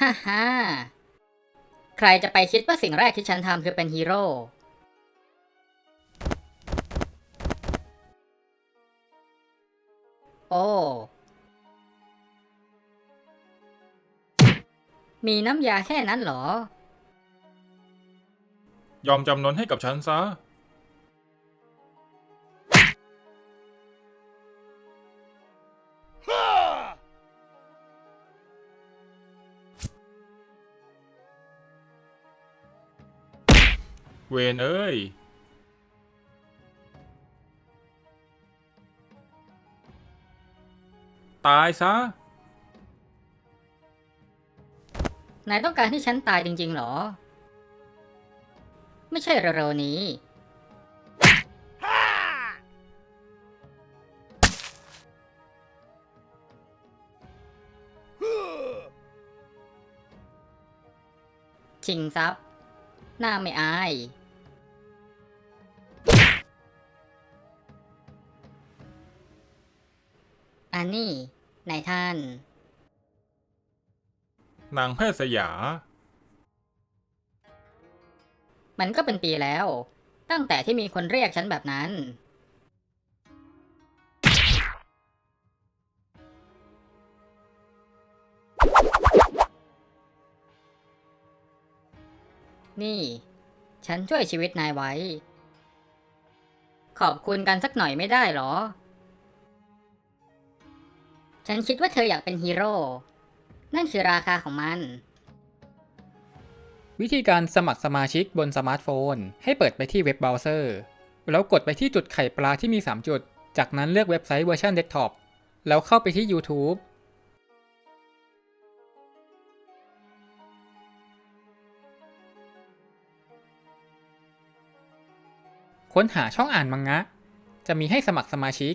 ฮ่าฮ่าใครจะไปคิดว่าสิ่งแรกที่ฉันทำคือเป็นฮีโร่ โอ้ มีน้ำยาแค่นั้นเหรอ ยอมจำนนให้กับฉันซะ เวนเอ้ย ตายซะ นายต้องการที่ฉันตายจริงๆเหรอ ไม่ใช่เร็วๆนี้ ชิงทรัพย์หน้าไม่อาย อันนี้นายท่าน นางแพทย์สยา มันก็เป็นปีแล้ว ตั้งแต่ที่มีคนเรียกฉันแบบนั้น นี่ ฉันช่วยชีวิตนายไว้ ขอบคุณกันสักหน่อยไม่ได้หรอ ฉันคิดว่าเธออยากเป็นฮีโร่ นั่นคือราคาของมัน วิธีการสมัครสมาชิกบนสมาร์ทโฟน ให้เปิดไปที่เว็บเบราว์เซอร์ แล้วกดไปที่จุดไข่ปลาที่มี 3 จุด จากนั้นเลือกเว็บไซต์เวอร์ชันเดสก์ท็อป แล้วเข้าไปที่ YouTube ค้นหาช่องอ่านมังงะ จะมีให้สมัครสมาชิก